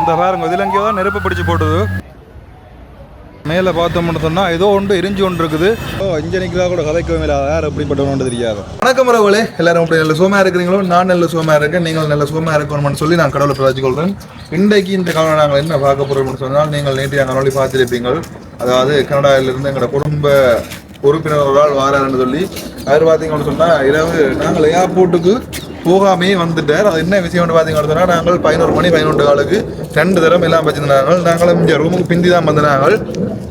இந்த பாருங்க இதில் எங்கேயோ தான் நெருப்பு பிடிச்சி போட்டுது. மேலே பார்த்தோம்னு சொன்னால் ஏதோ ஒன்று எரிஞ்சு ஒன்று இருக்குது. ஓ இன்ஜினிக்கா கூட கதைக்கவே இல்லை. யார் எப்படிப்பட்டவனு தெரியாது. வணக்கம் உறவுகளே. எல்லாரும் அப்படி நல்ல சோமா இருக்கிறீங்களோ? நான் நல்ல சோமா இருக்கேன். நீங்கள் நல்ல சோமா இருக்கணும்னு சொல்லி நான் கடவுளை பிராஜிக்கொள்கிறேன் இன்றைக்கு இந்த காலம் நாங்கள் என்ன பார்க்க போகிறோம்னு சொன்னால் நீங்கள் நேற்று எங்கள் நோடி பார்த்துருப்பீங்க அதாவது கனடாவிலிருந்து எங்களோட குடும்ப உறுப்பினர் ஒரு ஆள் வாராருன்னு சொல்லி அவர் பார்த்தீங்கன்னு சொன்னால் இரவு நாங்கள் ஏர்போர்ட்டுக்கு போகாமே வந்துட்டார். அது என்ன விஷயம்னு பார்த்தீங்கன்னு சொன்னால் நாங்கள் பதினோரு மணி பதினொன்று காலுக்கு ரெண்டு தரம் எல்லாம் வச்சிருந்தாங்க நாங்களும் இங்கே ரூமுக்கு பிந்தி தான் வந்தாங்க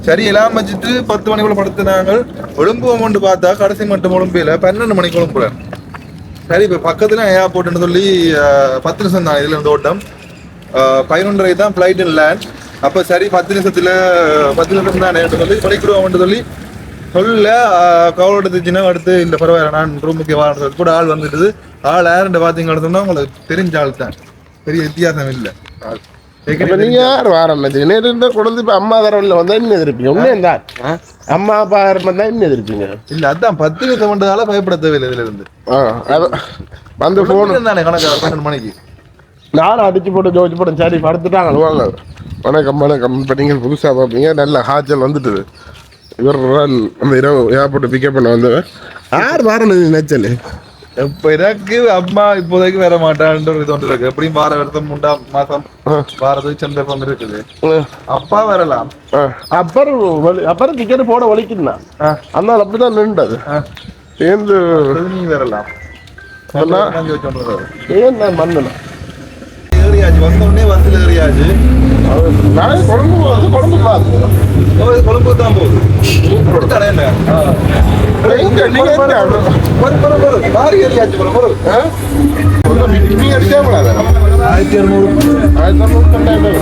சரி எல்லாம் வச்சுட்டு பத்து மணிக்குள்ள படுத்துனாங்க ஒழும்புவோம்னு பார்த்தா கடைசி மட்டும் ஒழும்பியில். பன்னெண்டு மணிக்கு ஒழும்புறேன். சரி இப்போ பக்கத்தில் ஏர்போர்ட்னு சொல்லி பத்து நிமிஷம் தான் இதில் இந்த ஓட்டம். பதினொன்றரை தான் ஃப்ளைட் லேண்ட் அப்போ சரி பத்து நிமிஷத்தில் பத்து நிமிஷம் தான் சொல்லி படிக்கிறோம்னு சொல்லி சொல்ல கவலை எடுத்துச்சுன்னா அடுத்து இந்த பரவாயில்ல நான் ரூமுக்கு வாழ்றது கூட ஆள் வந்துட்டுது ஆள் யாருன்னு பார்த்தீங்கன்னு சொன்னா உங்களுக்கு தெரிஞ்ச ஆள் தான். பெரிய வித்தியாசம் இல்லை. நீங்க யார் வாரம் நேற்று இருந்த குழந்தை இப்ப அம்மா தரவில் வந்தா என்ன எதிர்ப்பீங்க. உண்மையே தான் அம்மா அப்பா இருந்தா என்ன எதிர்ப்பீங்க. இல்ல அதான் பத்து நிமிஷம் வந்ததால பயப்பட தேவையில்லை இதுல இருந்து. வந்து போன் தானே கணக்கு பன்னெண்டு மணிக்கு. நானும் அடிச்சு போட்டு ஜோதிச்சு போட்டு சரி படுத்துட்டாங்க வாங்க. வணக்கம் வணக்கம். இப்போ நீங்கள் புதுசாக பார்ப்பீங்க. நல்ல காய்ச்சல் வந்துட்டுது. இவர் அந்த இரவு ஏர்போர்ட் பிக்கப் பண்ண வந்தவர் யார் வாரணும் நினைச்சல். இப்ப எனக்கு அம்மா இப்போதைக்கு வர மாட்டான்ற ஒரு இது ஒன்று இருக்கு எப்படியும் வார வருஷம் மூன்றாம் மாசம் வாரத்துக்கு சந்தர்ப்பம் இருக்குது. அப்பா வரலாம். அப்புறம் அப்புறம் டிக்கெட் போட வலிக்குதுண்ணா. ஆ. அதனால அப்படிதான் நின்றது. சேர்ந்து நீ வரலாம். ஏன் நான் மண்ணணும் ஏறியாச்சு வந்த உடனே பஸ்ல ஏறியாச்சு குழம்பு வந்து குழம்பு பார்த்து கொழும்பு தான் போகுது. கொடுத்தானே என்ன? ஆ. எங்க நீங்க எங்க? வரு, வரு, வரு. கார் நீ அடிச்சே கூடாது ஆயிரத்தி இரநூறு ஆயிரத்தி அறுநூறு ரெண்டாயிரம்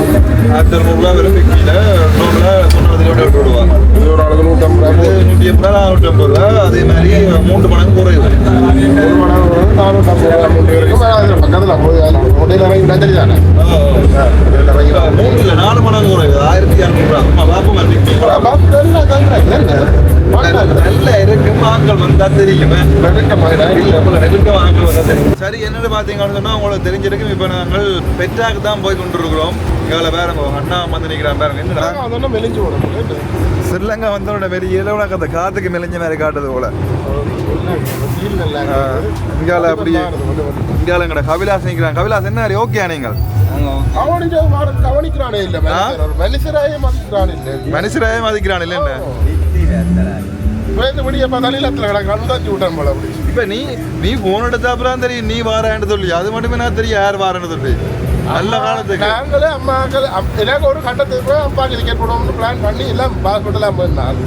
ஆயிரத்தி இரநூறுவா வரும் கீழே நூறுல சொன்னதுல விட்டு விடுவாங்க இது ஒரு ஆளுக்கு நூற்றம்பது ரூபா நூற்றி எண்பது ரூபா நூற்றி ஐம்பது ரூபா அதே மாதிரி மூன்று மடங்கு குறையுது ஒரு ரூபா அதில் பக்கத்தில் ஹோட்டலில் இறங்கி நஞ்சரி தானே நாலு மடங்கு குறையுது ஆயிரத்தி பாப்போம் நல்ல இருக்கு ஆட்கள் வந்தா தெரியுமே. சரி என்னன்னு பாத்தீங்கன்னு சொன்னா உங்களுக்கு தெரிஞ்சிருக்கும். இப்ப நாங்கள் பெற்றாக்கு தான் போய் கொண்டிருக்கிறோம். வேற உங்க அண்ணா வந்து நிக்கிறான் பாருங்க. என்னடா? மெலிஞ்சு ஸ்ரீலங்கா வந்தோட பெரிய இளவு உனக்கு அந்த காத்துக்கு மெலிஞ்ச மாதிரி காட்டுது போல. இங்கால அப்படி இங்கால எங்கட கவிலாஸ் நிக்கிறான். கவிலாஸ் என்ன ஓகே நீங்கள்? கவனிச்ச கவனிக்கிறானே இல்லை மனுஷராயே மதிக்கிறான் இல்லை. மனுஷராயே மதிக்கிறான் இல்ல என்ன? வேந்து முடிய தலையில கிடக்கு? அனுதாச்சு விட்டான் போல அப்படி. இப்ப நீ நீ போன் எடுத்த அப்புறம் தெரியும் நீ வாரேன்னு சொல்லி. அது மட்டுமே நான் தெரியும்? யார் வாரேன்னு சொல்லி. நல்ல காலத்துக்கு. நாங்களே அம்மாக்கள் எனக்கு ஒரு கட்டத்துக்கு போய் அப்பாக்கு டிக்கெட் போடணும்னு பிளான் பண்ணி எல்லாம் பாஸ்போர்ட்டெல்லாம் போயிருந்தான்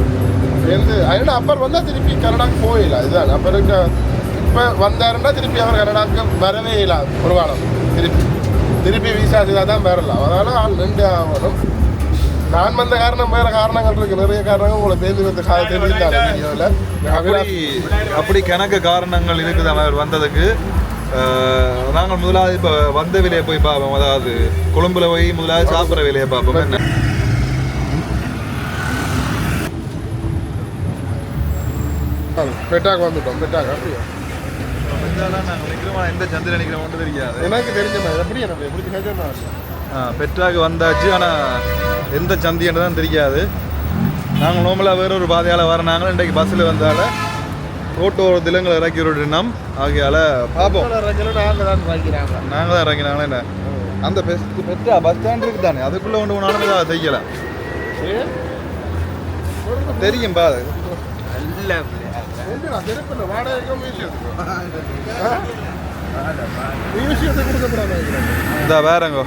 வந்து அதனால அப்பர் வந்தால் திருப்பி கனடாக்கு போயிடல இதுதான் அப்பருக்கு இப்போ வந்தாருன்னா திருப்பி அவர் கனடாக்கு வரவே இல்லை. ஒரு காலம் திருப்பி. திருப்பி விசா செய்தால் தான் வரலாம். அதனால ஆள் ரெண்டு ஆகணும். நான் வந்த காரணம் வேற காரணங்கள் இருக்கு. நிறைய காரணங்கள் உங்களை பேருந்து வந்து அப்படி வீடியோவில் அப்படி கணக்கு காரணங்கள் இருக்குது அவர் வந்ததுக்கு. நாங்கள் முதலாவது இப்போ வந்த வேலையை போய் பார்ப்போம். அதாவது கொழும்புல போய் முதலாவது சாப்பிட்ற வேலையை பார்ப்போம். என்ன? பெட்டாக்கு வந்துட்டோம் பெட்டாக்கு அப்படியா. எந்த சந்திரன் நிற்கிறோம் தெரியாது. எனக்கு தெரிஞ்ச மாதிரி எப்படி எனக்கு எப்படி கேட்கணும் ஆ, பெட்ராக்கு வந்தாச்சு. ஆனால் எந்த சந்தின்னு தான் தெரியாது. நாங்கள் நோமலாக வேற ஒரு பாதையால் வர நாங்கள் இன்றைக்கு பஸ்ஸில் வந்தால ரோட்டு ஓரத்தில் எங்களை இறக்கி விட்டுனோம் ஆகையால் பார்ப்போம் நாங்கள் தான் இறங்கினாங்களே என்ன? அந்த பெஸ்ட் பெட்ரா பஸ் ஸ்டாண்ட் இருக்கு தானே அதுக்குள்ளே ஒன்று ஒன்றாலும் இதாக செய்யலாம் தெரியும் பா என்னடா, திருப்பி இந்த வேறங்க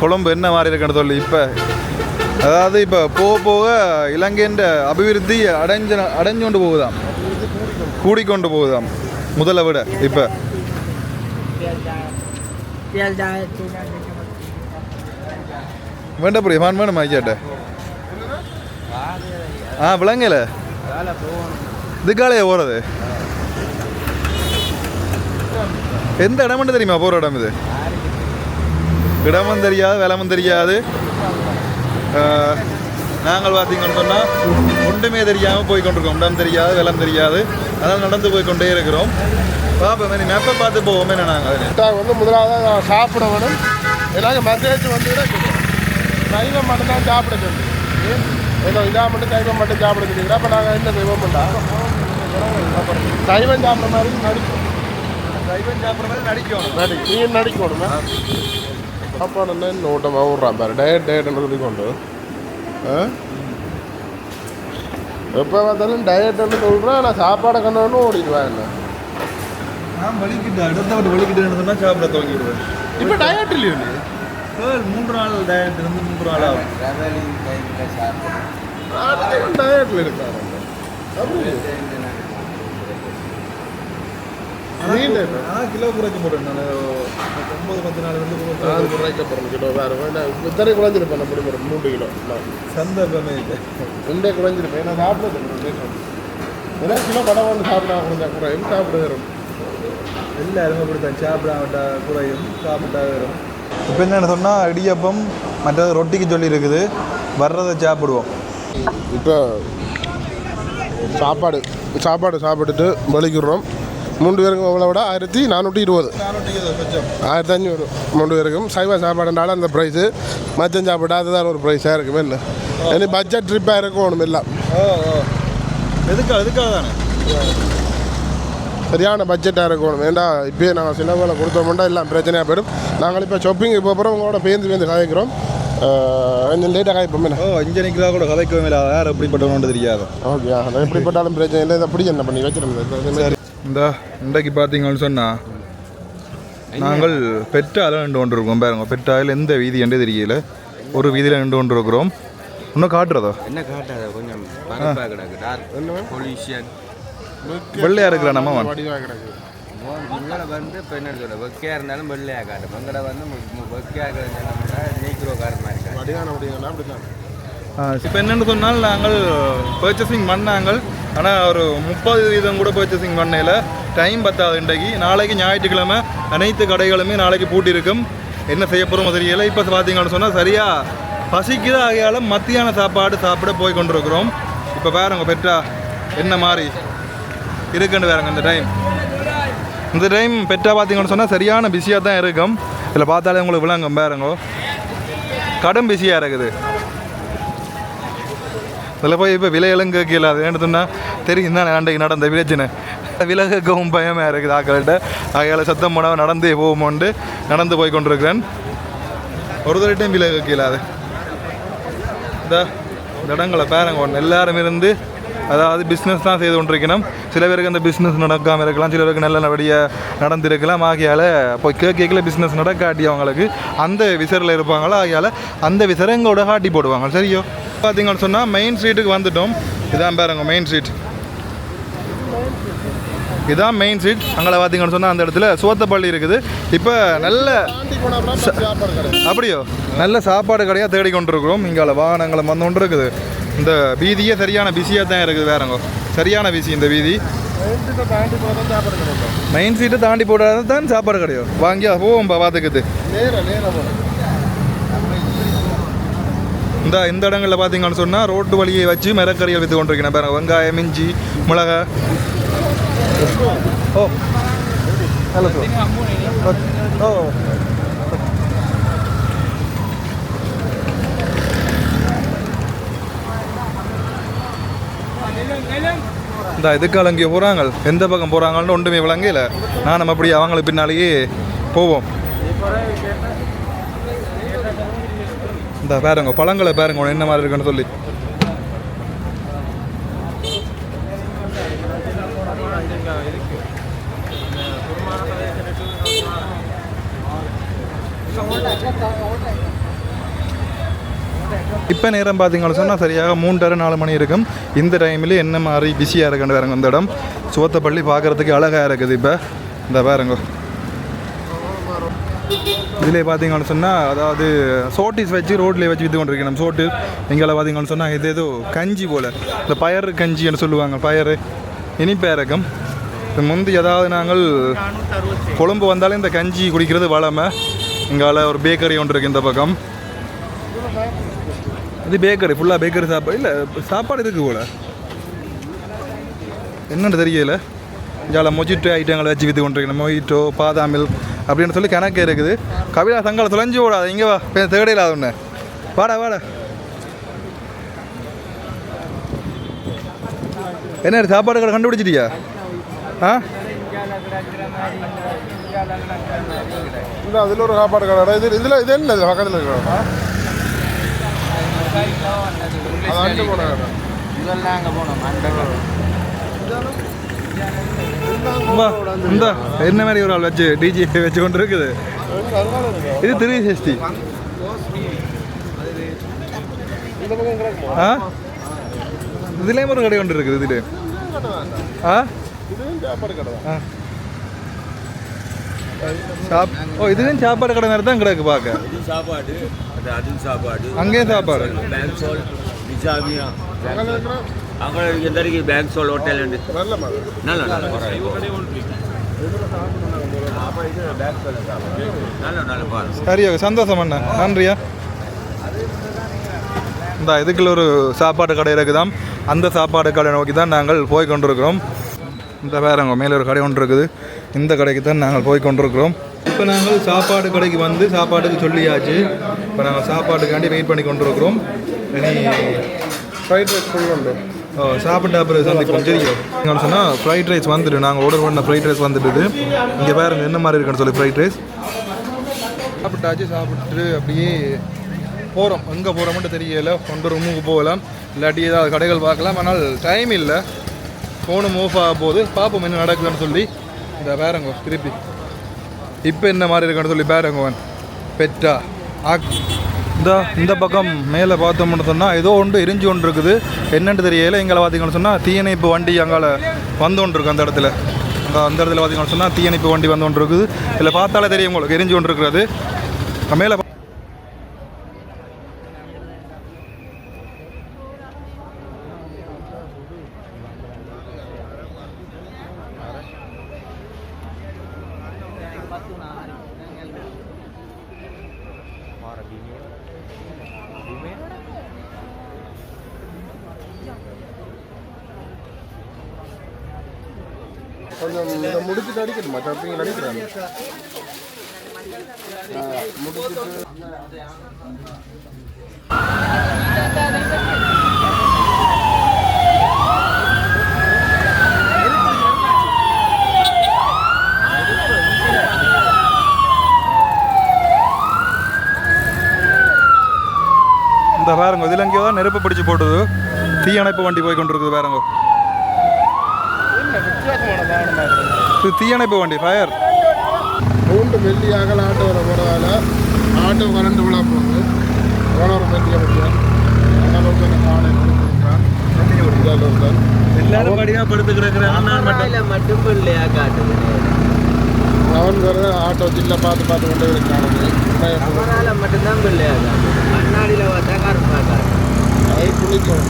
கொழும்பு என்ன மாதிரி இருக்குன்னு சொல்லி இப்போ. அதாவது இப்போ போக போக இலங்கையின் அபிவிருத்தி அடைஞ்ச அடைஞ்சு கொண்டு போகுதாம். கூடிக்கொண்டு போகுதாம் முதல்ல விட இப்போ. வேண்ட புரிய மான் வேணும் ஐயாட்ட ஆ விளங்கல இதுக்காலையே போகிறது எந்த இடம்னு தெரியுமா? போகிற இடம் இது? இடமும் தெரியாது விலமும் தெரியாது. நாங்கள் பார்த்தீங்கன்னு சொன்னால் ஒன்றுமே தெரியாமல் போய் கொண்டிருக்கோம். இடம் தெரியாது விலம் தெரியாது. அதான் நடந்து போய் கொண்டே இருக்கிறோம். பார்ப்போம் நீ மேப்பை பார்த்து போவோமே நாங்கள் பெட்டாக்கு வந்து முதலாவது நான் சாப்பிட வேணும். எல்லாரும் மெசேஜ் வந்து சைவம் மட்டும் தான் சாப்பிட சொல்லி. ஏதோ இதாக மட்டும் சைவம் மட்டும் சாப்பிட சொல்லிக்கிறா அப்போ நாங்கள் என்ன செய்வோம் பண்ணா? சைவம் சாப்பிட்ற மாதிரி நடிக்கும் சைவம் சாப்பிட்ற மாதிரி நீ நடிக்கணுமே அப்போ என்ன நோட்டமாக விட்றான் பாரு டயட் டயட்னு சொல்லி கொண்டு எப்போ பார்த்தாலும் டயட்னு சொல்கிறேன் நான் சாப்பாடை கண்ணு ஓடிடுவேன் என்ன நான் வலிக்கிட்டு அடுத்த விட்டு வலிக்கிட்டு சொன்னா சாப்பிட துவங்கிடுவேன் இப்போ டயட் இல்லையோ மூன்று நாள் டயட் இருந்து மூன்று நாள் ஆகும் டயட்ல இருக்காரு கிலோ குறைச்சி போட்டேன் நான். ஒன்பது பத்து நாள் வந்து நாலு குறைக்கப்படுற கிலோ வேறு வேண்டாம் இத்தனை குறைஞ்சிருப்பேன் நம்ம ஒரு மூன்று கிலோ. சந்தர்ப்பமே இல்லை ரெண்டே குறைஞ்சிருப்பேன் நான் சாப்பிட ஏன்னா கிலோ கடை வந்து சாப்பிடா குறைஞ்சா குறையும் சாப்பிட வரும். எல்லாருமே அப்படித்தான். சாப்பிடாமட்டா குறையும் சாப்பிட்டா வரும். இப்போ என்னென்ன சொன்னால் இடியப்பம் மற்றது ரொட்டிக்கு சொல்லி இருக்குது வர்றதை சாப்பிடுவோம். இப்போ சாப்பாடு சாப்பாடு சாப்பிட்டுட்டு வலிக்கிறோம் மூன்று பேருக்கும் எவ்வளோ விட ஆயிரத்தி நானூற்றி இருபது. ஆயிரத்தி அஞ்சூறு மூணு பேருக்கும் சைவ சாப்பாடுனால அந்த ப்ரைஸு மச்சம் சாப்பாடு அதுதான் ஒரு ப்ரைஸாக இருக்குமே என்ன இனி பட்ஜெட் ட்ரிப்பாக இருக்கும் ஒன்றும் இல்லை. எதுக்காக எதுக்காக தானே? சரியான பட்ஜெட்டாக இருக்கணும் ஏண்டா இப்போயே நாங்கள் சின்ன வேலை கொடுத்தோம்னா எல்லாம் பிரச்சனையாக போயிடும். நாங்கள் இப்போ ஷாப்பிங் இப்போ அப்புறம் உங்களோட பேந்து பேந்து காய்க்கிறோம் கொஞ்சம் லேட்டாக காய்ப்போம் ஓ நிற்கிறா கூட கதைக்கவே இல்லை யார் எப்படிப்பட்டவனு தெரியாது. ஓகே எப்படிப்பட்டாலும் பிரச்சனை இல்லை. இதை அப்படி என்ன பண்ணி வச்சிருந்தேன் சரி. இந்த இன்றைக்கு பார்த்தீங்கன்னு சொன்னால் நாங்கள் பெட்டால நின்று கொண்டு இருக்கோம் பாருங்க பெட்டாயில் எந்த வீதி என்றே தெரியல. ஒரு வீதியில் நின்று கொண்டு இருக்கிறோம் இன்னும் காட்டுறதா? என்ன காட்டாத கொஞ்சம் வெள்ளையா இருக்கிற நம்ம வந்து இப்போ என்ன சொல்ல வெக்கையாக இருந்தாலும் வெள்ளையாக காட்டும் உங்களை வந்து இருக்கிறதுனா நீக்கிறோ அப்படி தான் இப்போ என்னென்னு சொன்னால் நாங்கள் பர்ச்சேசிங் பண்ணாங்கள். ஆனால் ஒரு முப்பது வீதம் கூட பர்ச்சேசிங் பண்ணையில் டைம் பத்தாது இன்றைக்கு. நாளைக்கு ஞாயிற்றுக்கிழமை அனைத்து கடைகளுமே நாளைக்கு பூட்டியிருக்கும். என்ன செய்ய போகிறோமோ தெரியலை. இப்போ பார்த்தீங்கன்னு சொன்னால் சரியாக பசிக்குது ஆகையால் மத்தியான சாப்பாடு சாப்பிட போய் கொண்டிருக்கிறோம். இப்போ பாருங்க பெற்றா என்ன மாதிரி இருக்குன்னு பாருங்க இந்த டைம் இந்த டைம் பெற்றா பார்த்தீங்கன்னு சொன்னால் சரியான பிஸியாக தான் இருக்கும். இதில் பார்த்தாலே உங்களுக்கு விளங்கும் பாருங்க. கடும் பிஸியாக இருக்குது. இதில் போய் இப்போ விலையெல்லாம் கீழே அது ஏன்னு தெரியும் தான் அன்றைக்கு நடந்த பிரச்சனை விலை பயமாக இருக்குது ஆக்கள்கிட்ட. ஆகையால் சத்தம் போனால் நடந்தே போகுமோண்டு நடந்து போய் கொண்டிருக்கிறேன். ஒரு தரட்டையும் விலகு கேட்கல அது. இந்த இடங்களை பேரங்க ஒன்று எல்லாரும் இருந்து அதாவது பிஸ்னஸ் தான் செய்து கொண்டிருக்கணும். சில பேருக்கு அந்த பிஸ்னஸ் நடக்காமல் இருக்கலாம் சில பேருக்கு நல்ல நல்லபடியாக நடந்திருக்கலாம். ஆகையால் போய் கேட்கல பிஸ்னஸ் நடக்காட்டி அவங்களுக்கு அந்த விசரில் இருப்பாங்களோ? ஆகையால் அந்த விசரை எங்களோட காட்டி போடுவாங்க. சரியோ? பார்த்தீங்கன்னு சொன்னால் மெயின் ஸ்ட்ரீட்டுக்கு வந்துட்டோம். இதான் பாருங்க மெயின் ஸ்ட்ரீட் இதான் மெயின் ஸ்ட்ரீட் அங்கே பார்த்தீங்கன்னு சொன்னால் அந்த இடத்துல சோத்தப்பள்ளி இருக்குது. இப்போ நல்ல அப்படியோ? நல்ல சாப்பாடு கடையாக தேடி கொண்டிருக்கிறோம். இங்கே வாகனங்களை வந்து கொண்டு இருக்குது இந்த வீதியே சரியான பிஸியாக தான் இருக்குது வேறங்க. சரியான பிஸி இந்த வீதி. மெயின் சீட்டை தாண்டி போட்டால் தான் சாப்பாடு கிடையாது வாங்கி போவோம் பார்த்துக்குது. இந்த இந்த இடங்களில் பார்த்தீங்கன்னு சொன்னால் ரோட்டு வழியை வச்சு மரக்கறிகள் விற்று கொண்டிருக்கிறேன் பாருங்க வெங்காயம் இஞ்சி மிளகா. ஓ. ஹலோ ஓ. இந்த இதுக்கால இங்கே போகிறாங்க எந்த பக்கம் போகிறாங்கன்னு ஒன்றுமே விளங்கல. நான் நம்ம அப்படி அவங்களுக்கு பின்னாலேயே போவோம். இந்த பாருங்க பழங்களை பாருங்க என்ன மாதிரி இருக்குன்னு சொல்லி. இப்போ நேரம் பார்த்தீங்கன்னு சொன்னால் சரியாக மூன்றரை நாலு மணி இருக்கும். இந்த டைமில் என்ன மாதிரி பிஸியாக இருக்குன்னு பாருங்க இந்த இடம். சோத்தப்பள்ளி பார்க்குறதுக்கு அழகாக இருக்குது இப்போ. இந்த பாருங்க. இதில் பார்த்தீங்கன்னு சொன்னால் அதாவது சோட்டிஸ் வச்சு ரோட்டில் வச்சு விற்று கொண்டிருக்கணும் சோட்டு எங்களை பார்த்தீங்கன்னு சொன்னால் இது ஏதோ கஞ்சி போல். இந்த பயறு கஞ்சின்னு சொல்லுவாங்க பயறு. இனிப்பாக இது முந்தி ஏதாவது நாங்கள் கொழும்பு வந்தாலே இந்த கஞ்சி குடிக்கிறது வளமை. இங்கால ஒரு பேக்கரி ஒன்று இருக்குது இந்த பக்கம். இது பேக்கரி ஃபுல்லாக பேக்கரி சாப்பாடு இல்லை சாப்பாடு இருக்குது போல. என்னென்னு தெரியல. இங்கால மொஜிட்டோ ஐட்டங்களை வச்சு விற்று கொண்டிருக்கணும் மொஜிட்டோ பாதாமில் அப்படின்னு சொல்லி கணக்கு இருக்குது. கவிதா சங்கால தொலைஞ்சு விடாது இங்கே வா. தேடையில ஒன்று வாடா வாடா. என்ன சாப்பாடு கடை கண்டுபிடிச்சிட்டியா? ஆ? இந்த அதில் ஒரு சாப்பாடு கடை. இது இதில் இது என்ன இது? பக்கத்தில் இருக்கிறா அது அங்கே போனோம். அந்த வா இந்த என்ன மாதிரி ஒரு ஆள் வச்சு டிஜி வச்சு கொண்டு இருக்குது இது திரு சஷ்டி ஆ? இதுலேயும் ஒரு கடை ஒன்று இருக்குது இதுல. கடை வேண்டாம் ஆ. சாப் ஓ இதுவும் சாப்பாடு கடை மாதிரி தான் கிடக்கு பார்க்க. சாப்பாடு அங்கேயும் சாப்பாடு. అక్కడ ఇద్దరికి బ్యాంక్స్ వాళ్ళు హోటల్ சரியா சந்தோஷம் அண்ணா. நன்றியா? இந்த இதுக்குள்ள ஒரு சாப்பாடு கடை இருக்குதாம். அந்த சாப்பாடு கடை நோக்கி தான் நாங்கள் போய் கொண்டிருக்கிறோம். இந்த வேறங்க மேலே ஒரு கடை ஒன்று இருக்குது. இந்த கடைக்கு தான் நாங்கள் போய் கொண்டிருக்கிறோம். இப்போ நாங்கள் சாப்பாடு கடைக்கு வந்து சாப்பாட்டுக்கு சொல்லியாச்சு. இப்போ நாங்கள் சாப்பாட்டுக்காண்டி வெயிட் பண்ணி கொண்டிருக்கிறோம். இனி ஃப்ரைட் ரைஸ் ஃபுல் உண்டு ஓ, சாப்பிட்டு அப்புறம் சந்திப்போம். சரிங்க சொன்னால் ஃப்ரைட் ரைஸ் வந்துட்டு நாங்கள் ஆர்டர் பண்ண ஃப்ரைட் ரைஸ் வந்துட்டுது. இங்கே பாருங்க என்ன மாதிரி இருக்குன்னு சொல்லி ஃப்ரைட் ரைஸ் சாப்பிட்டாச்சு சாப்பிட்டு அப்படியே போகிறோம் எங்கே போகிறோம்னு தெரியல. கொண்டு ரூமுக்கு போகலாம். இல்லாட்டி ஏதாவது கடைகள் பார்க்கலாம். ஆனால் டைம் இல்லை. ஃபோனும் மூவ் ஆக போகுது. பார்ப்போம் என்ன நடக்குதுன்னு சொல்லி. இந்த பேரங்க திருப்பி. இப்போ என்ன மாதிரி இருக்குன்னு சொல்லி பேரங்கவன் பெட்டா ஆக் இந்த இந்த பக்கம் மேலே பார்த்தோம்னு சொன்னால் ஏதோ ஒன்று எரிஞ்சு ஒன்று இருக்குது என்னென்னு தெரியல எங்களை பார்த்தீங்கன்னு சொன்னால் தீயணைப்பு வண்டி அங்கால வந்து ஒன்று இருக்கு அந்த இடத்துல. அந்த அந்த இடத்துல பார்த்தீங்கன்னு சொன்னால் தீயணைப்பு வண்டி வந்து ஒன்று இருக்குது இதில் பார்த்தாலே தெரியும் உங்களுக்கு எரிஞ்சு ஒன்று இருக்கிறது மேலே கொஞ்சம் இதை முடிச்சுட்டு அடிக்கணுமா சப்பிங்க அடிக்கிறாங்க முடிச்சுட்டு. இந்த பாருங்க இதில் எங்கேயோ நெருப்பு பிடிச்சி போட்டுது. தீயணைப்பு வண்டி போய் கொண்டிருக்குது பாருங்க என்ன வித்தியாசமான வாகனமாக இருக்குது இது தீயணைப்பு வண்டி ஃபயர் மூன்று மெல்லி அகல ஆட்டோ வர போகிறதால ஆட்டோ கரண்ட் விழா போகுது. மெல்லிய முடியும் அதனால வந்து எனக்கு ஆணை கொடுத்துருக்கான் எல்லாரும் படியாக படுத்து கிடக்குறேன் மட்டும். பிள்ளையா காட்டுது. அவன் வேறு ஆட்டோ ஜில்ல பார்த்து பார்த்து கொண்டே இருக்காங்க மட்டும்தான் பிள்ளையா கண்ணாடியில் பார்த்தா கருப்பா காட்டு அதை குளிக்கும்